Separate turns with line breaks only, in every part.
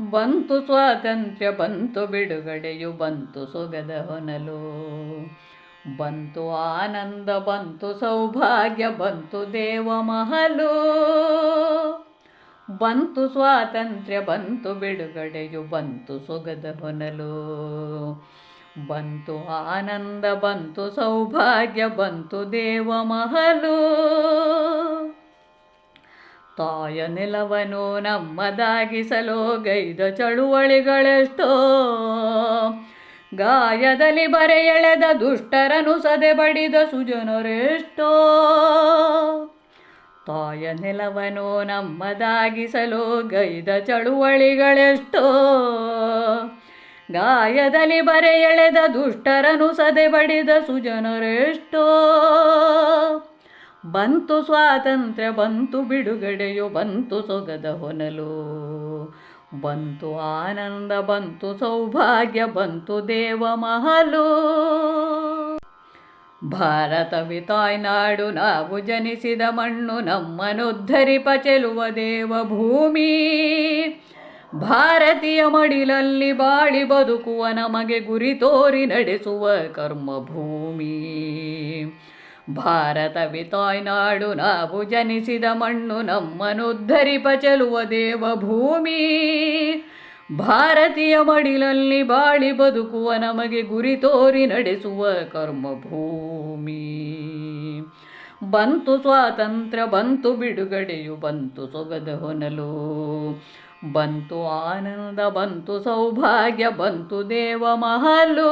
ಬಂತು ಸ್ವಾತಂತ್ರ್ಯ, ಬಂತು ಬಿಡುಗಡೆಯು, ಬಂತು ಸೊಗದ ಹೊನಲು. ಬಂತು ಆನಂದ, ಬಂತು ಸೌಭಾಗ್ಯ, ಬಂತು ದೇವ ಮಹಲು. ಬಂತು ಸ್ವಾತಂತ್ರ್ಯ, ಬಂತು ಬಿಡುಗಡೆಯು, ಬಂತು ಸೊಗದ ಹೊನಲು. ಬಂತು ಆನಂದ, ಬಂತು ಸೌಭಾಗ್ಯ, ಬಂತು ದೇವ ಮಹಲು. ತಾಯ ನೆಲವನು ನಮ್ಮದಾಗಿಸಲು ಗೈದ ಚಳುವಳಿಗಳೆಷ್ಟೋ. ಗಾಯದಲ್ಲಿ ಬರೆ ಎಳೆದ ದುಷ್ಟರನು ಸದೆ ಬಡಿದ ಸುಜನರೆಷ್ಟೋ. ತಾಯ ನೆಲವನು ನಮ್ಮದಾಗಿಸಲು ಗೈದ ಚಳುವಳಿಗಳೆಷ್ಟೋ. ಗಾಯದಲ್ಲಿ ಬರೆ ಎಳೆದ ದುಷ್ಟರನು ಸದೆ ಬಡಿದ ಸುಜನರೆಷ್ಟೋ. ಬಂತು ಸ್ವಾತಂತ್ರ್ಯ, ಬಂತು ಬಿಡುಗಡೆಯು, ಬಂತು ಸೊಗದ ಹೊನಲು. ಬಂತು ಆನಂದ, ಬಂತು ಸೌಭಾಗ್ಯ, ಬಂತು ದೇವ ಮಹಲು. ಭಾರತವಿ ತಾಯ್ನಾಡು ನಾವು ಜನಿಸಿದ ಮಣ್ಣು ನಮ್ಮನುದ್ಧರಿಪ ಚೆಲುವ ದೇವ ಭೂಮಿ. ಭಾರತೀಯ ಮಡಿಲಲ್ಲಿ ಬಾಳಿ ಬದುಕುವ ನಮಗೆ ಗುರಿ ತೋರಿ ನಡೆಸುವ ಕರ್ಮಭೂಮಿ. ಭಾರತವಿ ತಾಯ್ನಾಡು ನಾವು ಜನಿಸಿದ ಮಣ್ಣು ನಮ್ಮನುದ್ಧರಿಪ ಚೆಲುವ ದೇವ ಭೂಮಿ ಭಾರತೀಯ ಮಡಿಲಲ್ಲಿ ಬಾಳಿ ಬದುಕುವ ನಮಗೆ ಗುರಿ ತೋರಿ ನಡೆಸುವ ಕರ್ಮ ಭೂಮಿ ಬಂತು ಸ್ವಾತಂತ್ರ್ಯ, ಬಂತು ಬಿಡುಗಡೆಯು, ಬಂತು ಸೊಗದ ಹೊನಲು. ಬಂತು ಆನಂದ, ಬಂತು ಸೌಭಾಗ್ಯ, ಬಂತು ದೇವ ಮಹಲು.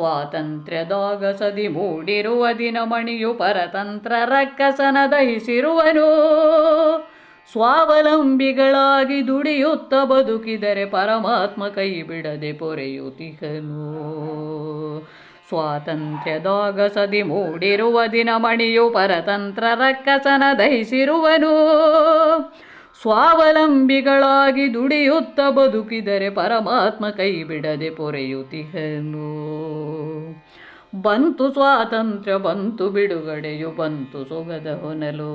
ಸ್ವಾತಂತ್ರ್ಯದೊಗಸದಿ ಮೂಡಿರುವ ದಿನಮಣಿಯು ಪರತಂತ್ರ ರಕ್ಕಸನ ದಹಿಸಿರುವನು. ಸ್ವಾವಲಂಬಿಗಳಾಗಿ ದುಡಿಯುತ್ತ ಬದುಕಿದರೆ ಪರಮಾತ್ಮ ಕೈ ಬಿಡದೆ ಪೊರೆಯುತಿಹನು ಸ್ವಾತಂತ್ರ್ಯದೊಗಸದಿ ಮೂಡಿರುವ ದಿನಮಣಿಯು ಪರತಂತ್ರ ರಕ್ಕಸನ ದಹಿಸಿರುವನು. ಸ್ವಾವಲಂಬಿಗಳಾಗಿ ದುಡಿಯುತ್ತ ಬದುಕಿದರೆ ಪರಮಾತ್ಮ ಕೈ ಬಿಡದೆ ಪೊರೆಯುತಿಹನು ಬಂತು ಸ್ವಾತಂತ್ರ್ಯ, ಬಂತು ಬಿಡುಗಡೆಯು, ಬಂತು ಸೊಗದ ಹೊನಲು.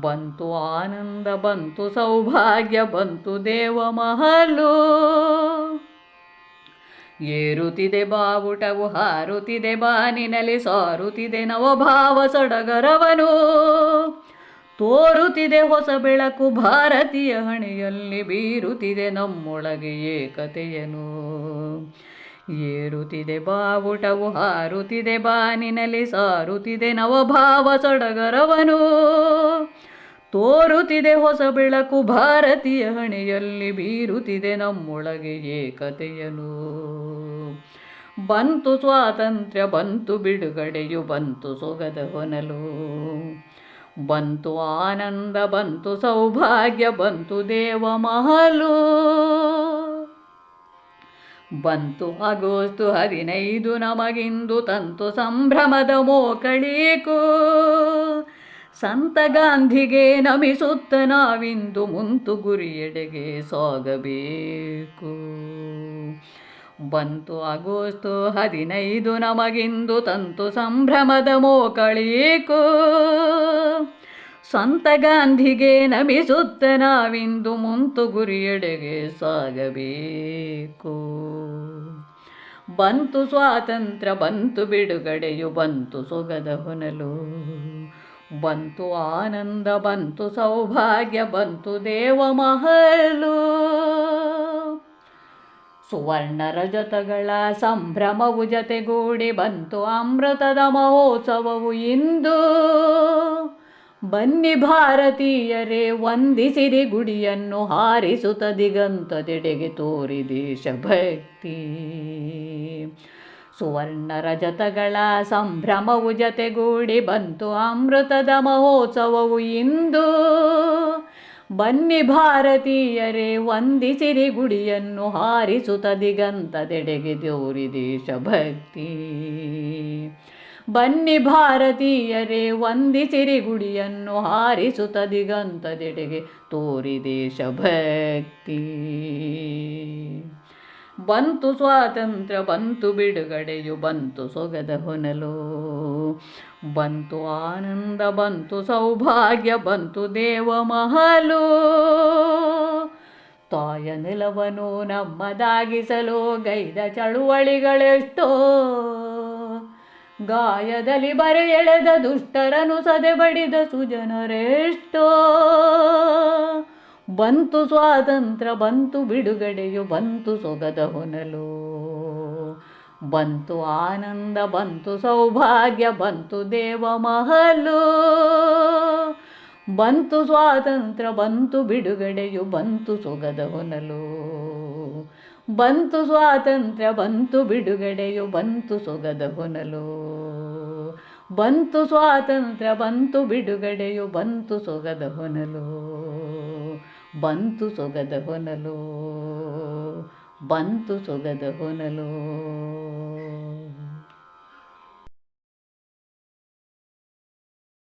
ಬಂತು ಆನಂದ, ಬಂತು ಸೌಭಾಗ್ಯ, ಬಂತು ದೇವ ಮಹಲು. ಏರುತ್ತಿದೆ ಬಾವುಟವು, ಹಾರುತ್ತಿದೆ ಬಾನಿನಲ್ಲಿ, ಸಾರುತ್ತಿದೆ ನವಭಾವ ಸಡಗರವನು. ತೋರುತ್ತಿದೆ ಹೊಸ ಬೆಳಕು, ಭಾರತೀಯ ಹಣೆಯಲ್ಲಿ ಬೀರುತ್ತಿದೆ ನಮ್ಮೊಳಗೆ ಏಕತೆಯನು. ಏರುತ್ತಿದೆ ಬಾವುಟವು ಹಾರುತ್ತಿದೆ, ಬಾನಿನಲ್ಲಿ ಸಾರುತ್ತಿದೆ ನವಭಾವ ಸಡಗರವನು. ತೋರುತ್ತಿದೆ ಹೊಸ ಬೆಳಕು ಭಾರತೀಯ ಹಣೆಯಲ್ಲಿ ಬೀರುತ್ತಿದೆ ನಮ್ಮೊಳಗೆ ಏಕತೆಯನು. ಬಂತು ಸ್ವಾತಂತ್ರ್ಯ, ಬಂತು ಬಿಡುಗಡೆಯು, ಬಂತು ಸೊಗದ ಹೊನಲು. ಬಂತು ಆನಂದ, ಬಂತು ಸೌಭಾಗ್ಯ, ಬಂತು ದೇವ ಮಹಲು. ಬಂತು ಆಗೋಸ್ತು ಹದಿನೈದು ನಮಗಿಂದು ತಂತು ಸಂಭ್ರಮದ ಮೋಕಳೀಕು. ಸಂತ ಗಾಂಧಿಗೆ ನಮಿಸುತ್ತ ನಾವಿಂದು ಮುಂತು ಗುರಿಯೆಡೆಗೆ ಸಾಗಬೇಕು. ಬಂತು ಆಗೋಸ್ತು ಹದಿನೈದು ನಮಗಿಂದು ತಂತು ಸಂಭ್ರಮದ ಮೋಕಳೀಕು. ಸಂತ ಗಾಂಧಿಗೆ ನಮಿಸುತ್ತ ನಾವಿಂದು ಮುಂತು ಗುರಿಯೆಡೆಗೆ ಸಾಗಬೇಕು. ಬಂತು ಸ್ವಾತಂತ್ರ್ಯ, ಬಂತು ಬಿಡುಗಡೆಯು, ಬಂತು ಸೊಗದ ಹೊನಲು. ಬಂತು ಆನಂದ, ಬಂತು ಸೌಭಾಗ್ಯ, ಬಂತು ದೇವ ಮಹಲು. ಸುವರ್ಣ ರಜತಗಳ ಸಂಭ್ರಮವು ಜತೆಗೂಡಿ ಬಂತು ಅಮೃತದ ಮಹೋತ್ಸವವು ಇಂದು. ಬನ್ನಿ ಭಾರತೀಯರೇ, ವಂದಿಸಿರಿ ಗುಡಿಯನ್ನು ಹಾರಿಸುತ್ತ ದಿಗಂತದೆಡೆಗೆ ತೋರಿ ದೇಶಭಕ್ತಿ ಸುವರ್ಣ ರಜತಗಳ ಸಂಭ್ರಮವು ಜತೆಗೂಡಿ ಬಂತು, ಅಮೃತದ ಮಹೋತ್ಸವವು ಇಂದು. ಬನ್ನಿ ಭಾರತೀಯರೇ, ವಂದಿಸಿರಿ ಗುಡಿಯನ್ನು ಹಾರಿಸುತ್ತ ದಿಗಂತದೆಡೆಗೆ ತೋರಿ ದೇಶಭಕ್ತಿ ಬನ್ನಿ ಭಾರತೀಯರೇ ವಂದಿಸಿರಿ ಗುಡಿಯನ್ನು ಹಾರಿಸುತ್ತ ದಿಗಂತದೆಡೆಗೆ ತೋರಿ ದೇಶಭಕ್ತಿ. ಬಂತು ಸ್ವಾತಂತ್ರ್ಯ, ಬಂತು ಬಿಡುಗಡೆಯು, ಬಂತು ಸೊಗದ ಹೊನಲು. ಬಂತು ಆನಂದ, ಬಂತು ಸೌಭಾಗ್ಯ, ಬಂತು ದೇವ ಮಹಲು. ತಾಯ ನೆಲವನು ನಮ್ಮದಾಗಿಸಲು ಗೈದ ಚಳುವಳಿಗಳೆಷ್ಟೋ. ಗಾಯದಲ್ಲಿ ಬರೆ ಎಳೆದ ದುಷ್ಟರನು ಸದೆ ಬಡಿದ ಸುಜನರೆಷ್ಟೋ? ಬಂತು ಸ್ವಾತಂತ್ರ್ಯ, ಬಂತು ಬಿಡುಗಡೆಯು, ಬಂತು ಸೊಗದ ಹೊನಲು. ಬಂತು ಆನಂದ, ಬಂತು ಸೌಭಾಗ್ಯ, ಬಂತು ದೇವ ಮಹಲು. ಬಂತು ಸ್ವಾತಂತ್ರ್ಯ, ಬಂತು ಬಿಡುಗಡೆಯು, ಬಂತು ಸೊಗದ ಹೊನಲು. ಬಂತು ಸ್ವಾತಂತ್ರ್ಯ, ಬಂತು ಬಿಡುಗಡೆಯು, ಬಂತು ಸೊಗದ ಹೊನಲು. ಬಂತು ಸ್ವಾತಂತ್ರ್ಯ, ಬಂತು ಬಿಡುಗಡೆಯು, ಬಂತು ಸೊಗದ ಹೊನಲು. ಬಂತು ಸೊಗದ ಹೊನಲು. ಬಂತು ಸೊಗದ ಹೊನಲು.